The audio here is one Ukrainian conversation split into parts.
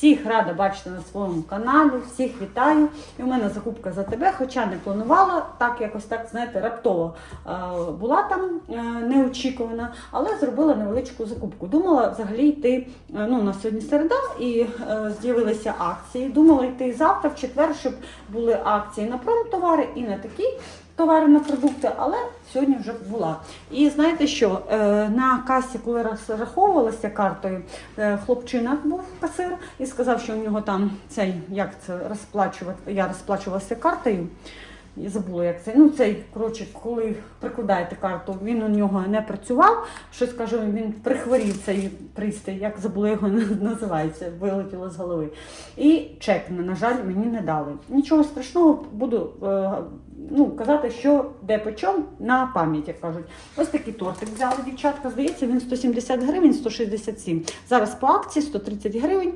Всіх рада бачити на своєму каналі, всіх вітаю. І у мене закупка за тебе, хоча не планувала, так якось так, знаєте, раптово е, була там е, неочікувана, але зробила невеличку закупку. Думала взагалі йти, е, ну, у нас сьогодні середа, і з'явилися акції. Думала йти завтра, в четвер, щоб були акції на промтовари і на такі товари на продукти, але сьогодні вже була. І знаєте що? е, На касі, коли розраховувалася картою, е, хлопчина був касир і сказав, що у нього там цей, як це розплачувати, я розплачувалася картою. Я забула, як це. Ну, цей, коротше, коли прикладаєте карту, він у нього не працював. Щось кажу, він прихворів цей пристрій, як забула його називається, вилетіло з голови. І чек, на жаль, мені не дали. Нічого страшного, буду е, ну, казати, що де по чому на пам'ять, як кажуть. Ось такий тортик взяли дівчатка. Здається, він 170 гривень, 167. Зараз по акції 130 гривень.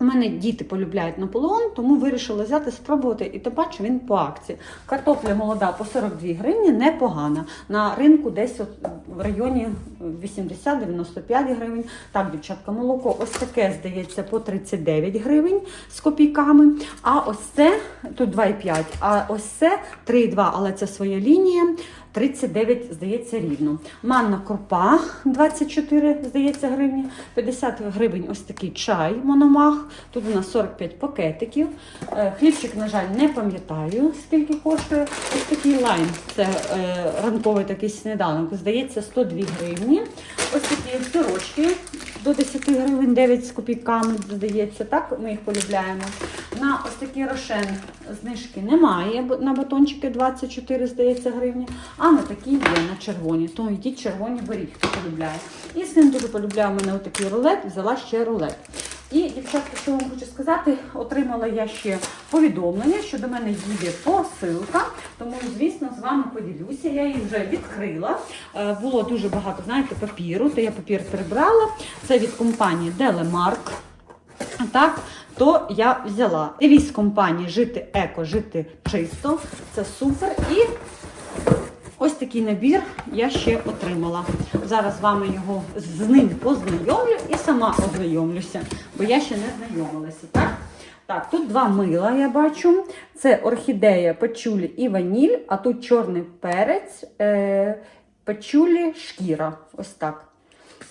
У мене діти полюбляють Наполеон, тому вирішила взяти, спробувати. І то бачу, він по акції. Картопля молода по 42 гривні, непогана. На ринку десь от в районі 80-95 гривень. Так, дівчатка, молоко ось таке, здається, по 39 гривень з копійками. А ось це, тут 2,5, а ось це 3,2, але це своя лінія. 39, здається, рівно. Манна крупа 24, здається, гривні. 50 гривень ось такий чай мономах. Тут у нас 45 пакетиків. Е, Хлібчик, на жаль, не пам'ятаю, скільки коштує. Ось такий лайм. Це е, ранковий такий сніданок. Здається, 102 гривні. Ось такі сирочки до 10 гривень, 9 з копійками, здається, так ми їх полюбляємо. На ось такий рошен знижки немає, на батончики 24, здається, гривні, а на такі є на червоні. То йдіть червоні беріть, хто полюбляє. І син дуже полюбляє у мене отакий рулет, взяла ще рулет. І, дівчатка, що вам хочу сказати, отримала я ще повідомлення, що до мене їде посилка. Тому, звісно, з вами поділюся. Я її вже відкрила. Е, Було дуже багато, знаєте, папіру, то я папір прибрала. Це від компанії Делемарк. Так, то я взяла. Девіз компанії Жити еко, жити чисто. Це супер. І ось такий набір я ще отримала. Зараз з вами його з ним познайомлю і сама ознайомлюся, бо я ще не знайомилася. Так? Так, тут два мила я бачу. Це орхідея, пачулі і ваніль, а тут чорний перець, е, пачулі, шкіра. Ось так.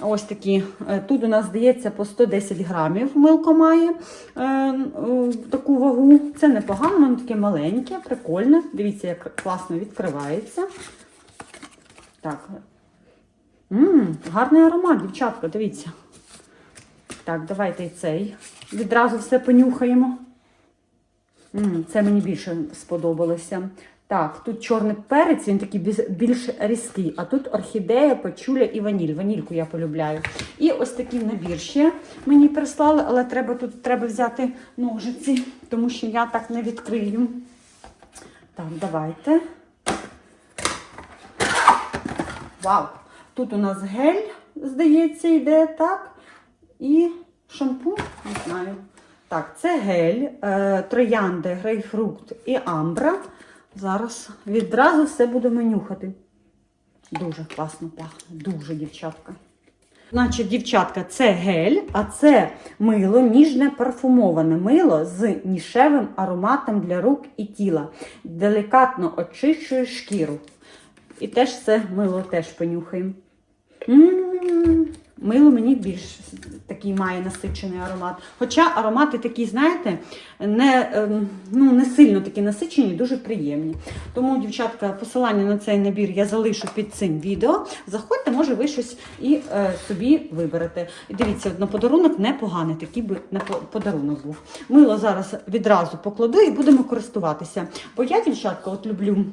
Ось такі. Е, Тут у нас здається по 110 грамів милко має е, е, таку вагу. Це непогано, воно таке маленьке, прикольне. Дивіться, як класно відкривається. Так. М-м, гарний аромат, дівчатка, дивіться. Так, давайте і цей. Відразу все понюхаємо. М, Це мені більше сподобалося. Так, тут чорний перець, він такий більш- різкий, а тут орхідея, пачуля і ваніль. Ванільку я полюбляю. І ось такий набір ще мені прислали, але треба тут треба взяти ножиці, тому що я так не відкрию. Так, давайте. Вау! Тут у нас гель, здається, йде, так. І шампунь, не знаю. Так, це гель, е, троянди, грейпфрукт і амбра. Зараз відразу все будемо нюхати. Дуже класно пахне, дуже дівчатка. Значить, дівчатка, це гель, а це мило, ніжне парфумоване мило з нішевим ароматом для рук і тіла. Делікатно очищує шкіру. І теж це мило теж понюхаємо. М, Мило мені більш такий має насичений аромат. Хоча аромати такі, знаєте, не, ем, ну, не сильно такі насичені, дуже приємні. Тому, дівчатка, посилання на цей набір я залишу під цим відео. Заходьте, може, ви щось і е, собі виберете. І дивіться, на подарунок непоганий, такий би на подарунок був. Мило зараз відразу покладу і будемо користуватися. Бо я, дівчатка, от люблю.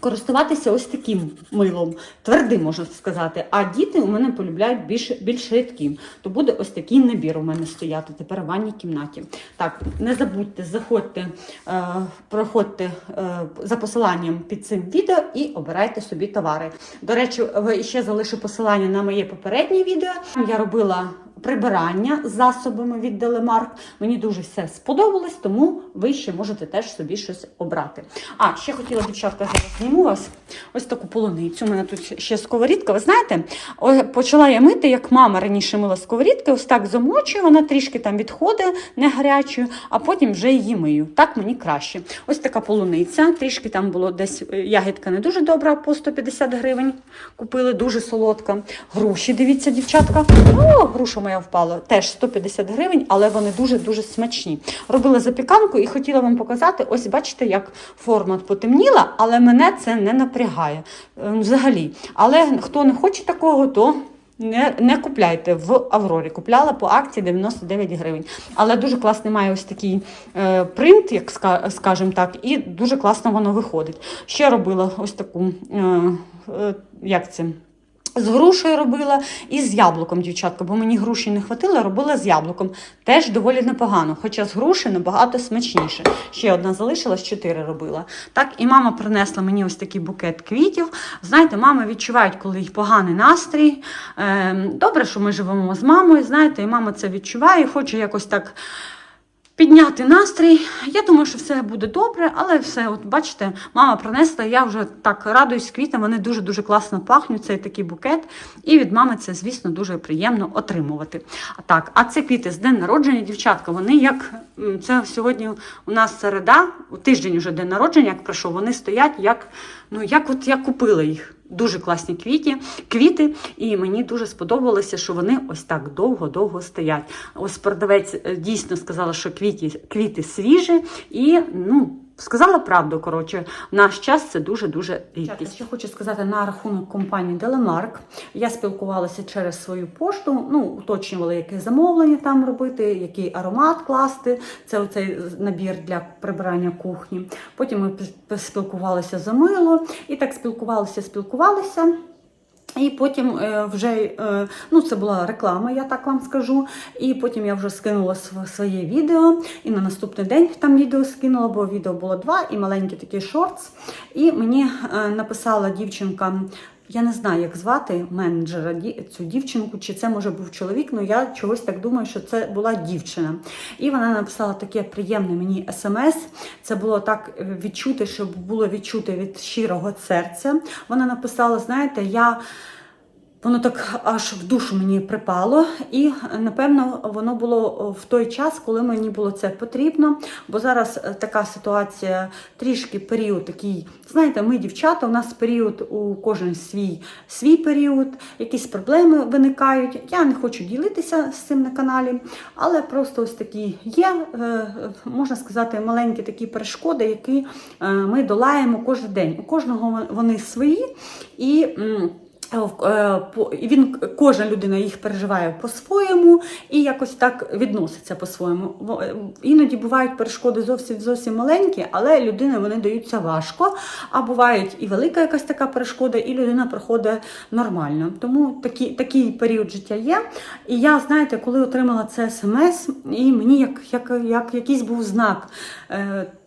Користуватися ось таким милом, твердим, можна сказати. А діти у мене полюбляють більш, більш рідким. То буде ось такий набір у мене стояти тепер в ванній кімнаті. Так, не забудьте, заходьте, е, проходьте е, за посиланням під цим відео і обирайте собі товари. До речі, ще залишу посилання на моє попереднє відео. Я робила прибирання засобами від Делемарк. Мені дуже все сподобалось, тому ви ще можете теж собі щось обрати. А, ще хотіла, дівчатка, зараз зніму вас. Ось таку полуницю. У мене тут ще сковорідка. Ви знаєте, почала я мити, як мама раніше мила сковорідки, ось так замочую, вона трішки там відходить не гарячою, а потім вже її мию. Так мені краще. Ось така полуниця. Трішки там було десь е, ягідка не дуже добра, по 150 гривень. Купили дуже солодка. Груші, дивіться, дівчатка. О, груша моя впала. Теж 150 гривень, але вони дуже-дуже смачні. Робила запіканку і хотіла вам показати. Ось бачите, як форма потемніла, але мене це не напрягає е, взагалі. Але хто не хоче такого, то. Не, не купляйте в Аврорі. Купляла по акції 99 гривень. Але дуже класний має ось такий е, принт, як ска- скажемо так, і дуже класно воно виходить. Ще робила ось таку, е, е, як це? З грушею робила і з яблуком, дівчатка, бо мені груші не хватило, робила з яблуком. Теж доволі непогано, хоча з груші набагато смачніше. Ще одна залишилась, чотири робила. Так, і мама принесла мені ось такий букет квітів. Знаєте, мами відчувають, коли їх поганий настрій. Ем, добре, що ми живемо з мамою, знаєте, і мама це відчуває, і хоче якось так. Підняти настрій. Я думаю, що все буде добре, але все, от бачите, мама принесла. Я вже так радуюсь квітам. Вони дуже дуже класно пахнуть. Цей такий букет. І від мами це, звісно, дуже приємно отримувати. Так, а це квіти з день народження, дівчатка. Вони як це сьогодні у нас середа, у тиждень уже день народження, як пройшов. Вони стоять як, ну як от я купила їх. Дуже класні квіті, квіти, і мені дуже сподобалося, що вони ось так довго-довго стоять. Ось продавець е, дійсно сказала, що квіті, квіти свіжі, і ну. Сказала правду, коротше, в наш час це дуже-дуже рідкість. Ще хочу сказати на рахунок компанії Делемарк. Я спілкувалася через свою пошту, ну, уточнювала, яке замовлення там робити, який аромат класти. Це оцей набір для прибирання кухні. Потім ми спілкувалися за мило і так спілкувалися, спілкувалися. І потім е, вже е, ну це була реклама, я так вам скажу. І потім я вже скинула св- своє відео. І на наступний день там відео скинула, бо відео було два і маленький такий шортс. І мені е, написала дівчинка. Я не знаю, як звати менеджера цю дівчинку, чи це може був чоловік, але я чогось так думаю, що це була дівчина. І вона написала таке приємне мені смс. Це було так е, відчути, щоб було відчути від щирого серця. Вона написала: знаєте, я. Воно так аж в душу мені припало, і напевно воно було в той час, коли мені було це потрібно. Бо зараз е, така ситуація, трішки період такий. Знаєте, ми дівчата, у нас період у кожен свій свій період, якісь проблеми виникають. Я не хочу ділитися з цим на каналі, але просто ось такі є, е, можна сказати, маленькі такі перешкоди, які е, ми долаємо кожен день. У кожного вони свої і. Е, і Він кожна людина їх переживає по-своєму і якось так відноситься по-своєму. Е, Іноді бувають перешкоди зовсім зовсім маленькі, але людини вони даються важко. А бувають і велика якась така перешкода, і людина проходить нормально. Тому такий, такий період життя є. І я, знаєте, коли отримала це смс, і мені як, як, як якийсь був знак.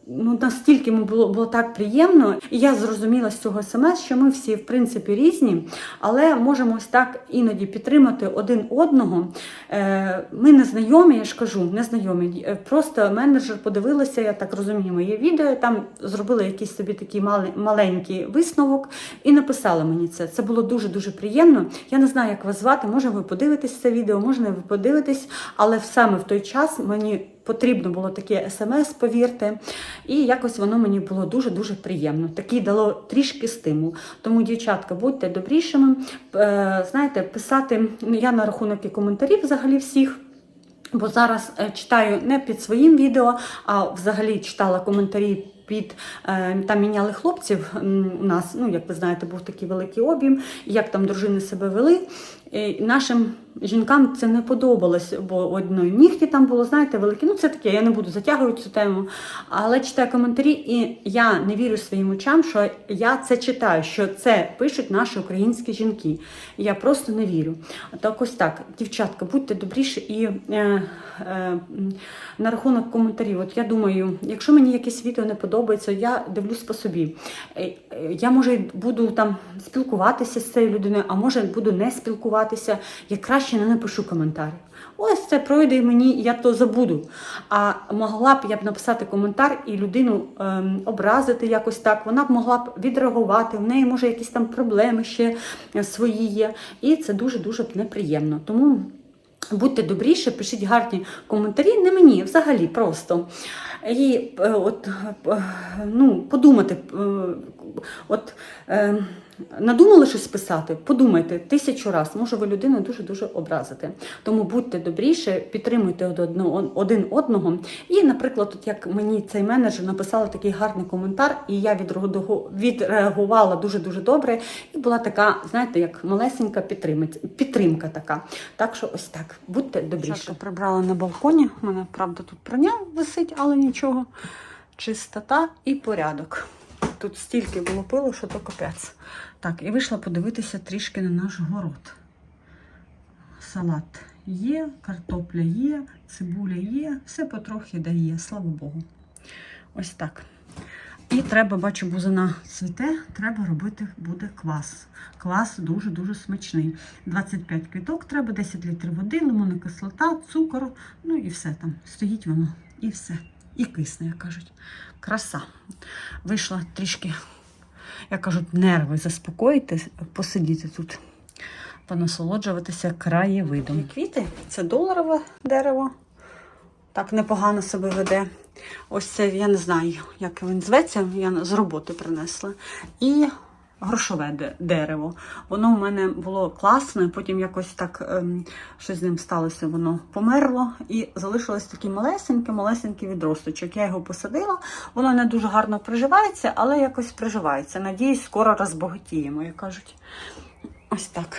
Ну, настільки йому було, було так приємно, і я зрозуміла з цього смс, що ми всі в принципі різні, але можемо ось так іноді підтримати один одного. Е, Ми не знайомі, я ж кажу, не знайомі. Е, Просто менеджер подивилася, я так розумію, моє відео. Там зробила якийсь собі такий маленький висновок і написала мені це. Це було дуже дуже приємно. Я не знаю, як вас звати. Може, ви подивитесь це відео, може не ви подивитесь, але саме в той час мені. Потрібно було таке смс, повірте, і якось воно мені було дуже-дуже приємно. Такий дало трішки стимул. Тому, дівчатка, будьте добрішими. Е, Знаєте, писати ну, я на рахунок і коментарів взагалі всіх. Бо зараз е, читаю не під своїм відео, а взагалі читала коментарі під е, там міняли хлопців. У нас, ну як ви знаєте, був такий великий об'єм, як там дружини себе вели. Нашим жінкам це не подобалось, бо одної нігті там було, знаєте, великі. Ну це таке, я не буду затягувати цю тему. Але читаю коментарі, і я не вірю своїм очам, що я це читаю, що це пишуть наші українські жінки. Я просто не вірю. Так ось так, дівчатка, будьте добріші і е, е, на рахунок коментарів. От я думаю, якщо мені якесь відео не подобається, я дивлюсь по собі. Е, е, Я може буду там спілкуватися з цією людиною, а може буду не спілкуватися. Я краще не напишу коментарів. Ось це пройде мені, я то забуду. А могла б я б написати коментар і людину ем, образити якось так. Вона б могла б відреагувати. В неї може якісь там проблеми ще е, свої є. І це дуже дуже неприємно. Тому. Будьте добріше, пишіть гарні коментарі, не мені, взагалі просто. І е, от, е, ну, подумати, от, е, надумали щось писати, подумайте тисячу разів, може ви людину дуже-дуже образите. Тому будьте добріше, підтримуйте один одного. І, наприклад, от як мені цей менеджер написала такий гарний коментар, і я відреагувала дуже-дуже добре. І була така, знаєте, як малесенька підтримка така. Так що ось так, будьте добріше. Прибрала на балконі. У мене, правда, тут прання висить, але нічого. Чистота і порядок. Тут стільки було пилу, що то капець. Так, і вийшла подивитися трішки на наш город. Салат є, картопля є, цибуля є, все потрохи дає, слава Богу. Ось так. І треба, бачу, бузина цвіте, треба робити буде квас. Квас дуже-дуже смачний. 25 квіток треба, 10 літрів води, лимонна кислота, цукор, ну і все там. Стоїть воно, і все. І кисне, як кажуть. Краса. Вийшла трішки, як кажуть, нерви заспокоїти, посидіти тут, понасолоджуватися краєвидом. Квіти це доларове дерево. Так непогано себе веде. Ось це, я не знаю, як він зветься, я з роботи принесла. І грошове дерево. Воно в мене було класне, потім якось так ем, щось з ним сталося, воно померло і залишилось такий малесенький, малесенький відросточок. Я його посадила, воно не дуже гарно приживається, але якось приживається. Надіюсь, скоро розбагатіємо, як кажуть. Ось так.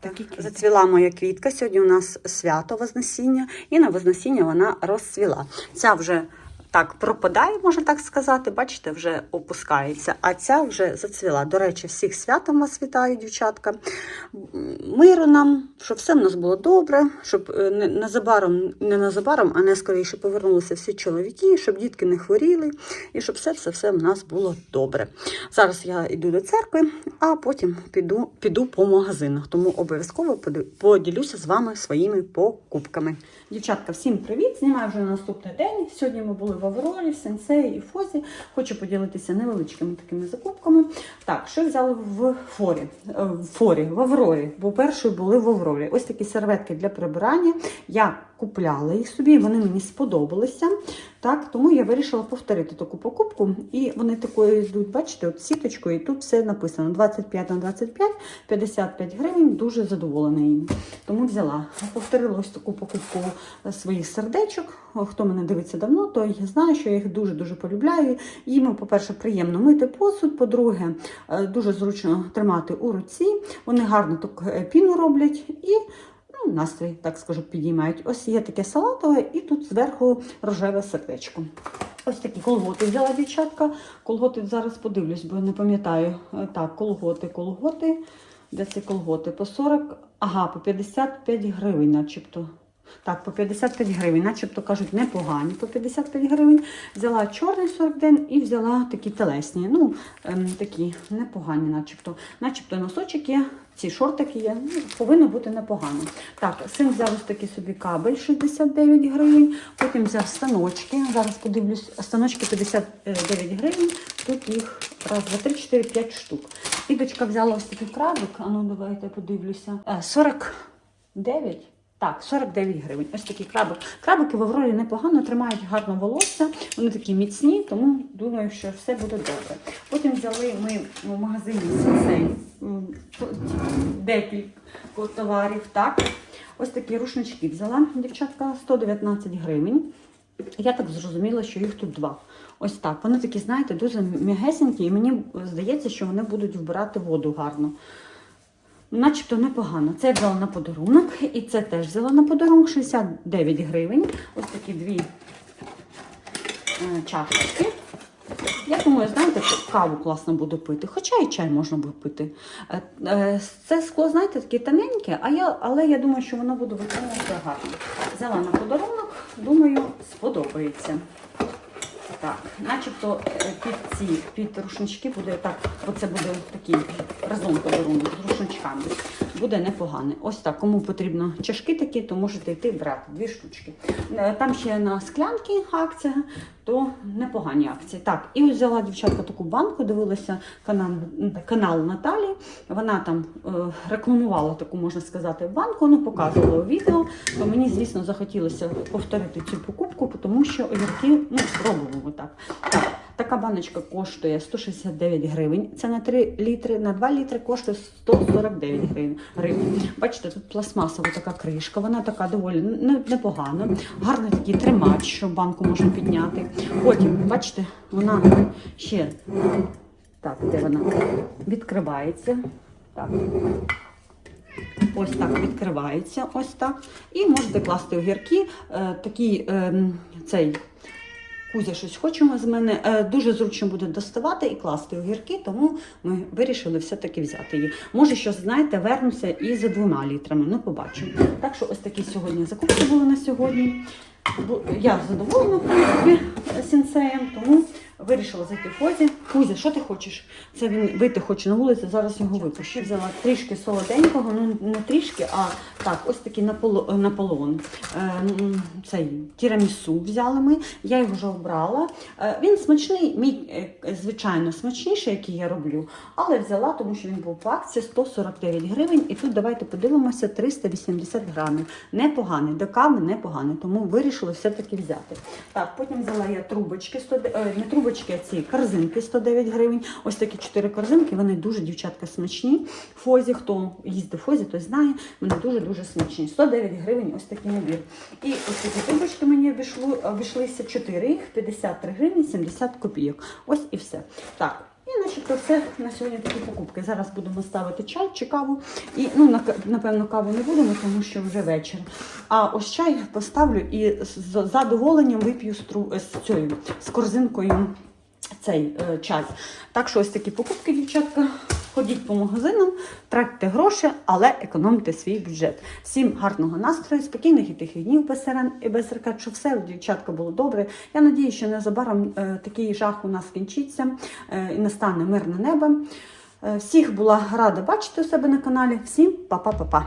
Такі зацвіла моя квітка. Сьогодні у нас свято Вознесіння, і на Вознесіння вона розцвіла. Ця вже так пропадає, можна так сказати. Бачите, вже опускається. А ця вже зацвіла. До речі, всіх святом вас вітаю, дівчатка. Миру нам, щоб все в нас було добре, щоб е, незабаром, не незабаром, а не скоріше повернулися всі чоловіки, щоб дітки не хворіли, і щоб все все все в нас було добре. Зараз я йду до церкви, а потім піду, піду по магазинах. Тому обов'язково поділюся з вами своїми покупками. Дівчатка, всім привіт! Знімаю вже на наступний день. Сьогодні ми були в Аврорі, в Сенсеї і Фозі. Хочу поділитися невеличкими такими закупками. Так, що взяли в форі, Е, в форі, в Аврорі, бо першою були в Аврорі. Ось такі серветки для прибирання. Я купляла їх собі, вони мені сподобалися. Так, тому я вирішила повторити таку покупку. І вони такою йдуть, бачите, от сіточкою, і тут все написано 25 на 25, 55 гривень. Дуже задоволена їм. Тому взяла. Повторила ось таку покупку своїх сердечок. Хто мене дивиться давно, то я знаю, що я їх дуже-дуже полюбляю. Їм, по-перше, приємно мити посуд, по-друге, е, дуже зручно тримати у руці. Вони гарно так е, піну роблять і ну, настрій, так скажу, підіймають. Ось є таке салатове, і тут зверху рожеве сердечко. Ось такі колготи взяла дівчатка. Колготи зараз подивлюсь, бо не пам'ятаю. Е, Так, колготи, колготи. Де ці колготи? По 40, ага, по 55 гривень, начебто. Так, по 55 гривень, начебто кажуть, непогані по 55 гривень. Взяла чорний 41 і взяла такі телесні. Ну, ем, такі непогані, начебто. Начебто носочок є, ці шортики є. Ну, повинно бути непогано. Так, син взяв ось такий собі кабель 69 гривень. Потім взяв станочки. Зараз подивлюсь, станочки 59 гривень. Тут їх раз, два, три, чотири, п'ять штук. І дочка взяла ось такий крабик. А ну давайте подивлюся. Е, 49. Так, 49 гривень. Ось такі крабики. Крабики в Аврорі непогано тримають гарно волосся. Вони такі міцні, тому думаю, що все буде добре. Потім взяли ми в магазині м, декілька товарів. Так. Ось такі рушнички взяла дівчатка 119 гривень. Я так зрозуміла, що їх тут два. Ось так. Вони такі, знаєте, дуже м'ягесенькі, і мені здається, що вони будуть вбирати воду гарно. Начебто непогано. Це я взяла на подарунок, і це теж взяла на подарунок 69 гривень. Ось такі дві е, чашечки. Я думаю, знаєте, каву класно буду пити, хоча і чай можна буде пити. Е, е, Це скло, знаєте, таке тоненьке, але я думаю, що воно буде витримувати гарно. Взяла на подарунок, думаю, сподобається. Так, начебто е, під ці під рушнички буде так, оце буде такий разом подарунок з рушничками. Буде непогано. Ось так. Кому потрібно чашки такі, то можете йти брати дві штучки. Е, Там ще на склянки акція, то непогані акції. Так, і взяла дівчатка таку банку, дивилася канал, канал Наталі. Вона там е, рекламувала таку, можна сказати, банку, ну показувала у відео. То мені, звісно, захотілося повторити цю покупку, тому що огірки ну, пробуємо так. так. Така баночка коштує 169 гривень. Це на 3 літри, на 2 літри коштує 149 гривень. Бачите, тут пластмасова така кришка, вона така доволі непогана. Гарний такий тримач, що банку можна підняти. Потім, бачите, вона ще так, де вона відкривається. Так. Ось так відкривається, ось так. І можете класти огірки. Е, такий ем, цей Кузя щось хочемо з мене. Е, дуже зручно буде доставати і класти огірки, тому ми вирішили все-таки взяти її. Може, що знаєте, вернуся і за двома літрами. Ну, побачимо. Так що ось такі сьогодні закупки були на сьогодні. Я задоволена, в принципі, сінсеєм, тому вирішила зайти в Кузі. Кузя, що ти хочеш? Це він вийти хоче на вулицю, зараз його випущу. Взяла трішки солоденького, ну не трішки, а так, ось такий наполо- наполеон. Е, цей тірамісу взяли ми. Я його вже обрала. Е, Він смачний, мій, е, звичайно, смачніший, який я роблю, але взяла, тому що він був по акції 149 гривень. І тут давайте подивимося 380 грамів. Непоганий, до кави непоганий, тому вирішили все-таки взяти. Так, потім взяла я трубочки, 100, е, не трубочки, а ці корзинки 109 гривень. Ось такі 4 корзинки, вони дуже, дівчатка, смачні. Фозі, хто їздив в Фозі, той знає, вони дуже-дуже смачні. 109 гривень ось такий набір. І ось такі трубочки мені обійшлися 4 їх, 53 гривні, 70 копійок. Ось і все. Так. І начебто все на сьогодні такі покупки. Зараз будемо ставити чай чи каву. І ну напевно каву не будемо, тому що вже вечір. А ось чай поставлю і з задоволенням вип'ю з, з цією з корзинкою цей е, чай. Так що ось такі покупки, дівчатка. Ходіть по магазинам, тратьте гроші, але економте свій бюджет. Всім гарного настрою, спокійних і тихих днів без сирен і без ракет, що все у дівчатка було добре. Я надію, що незабаром е, такий жах у нас кінчиться е, і настане мирне небо. Е, всіх була рада бачити у себе на каналі. Всім па-па-па-па.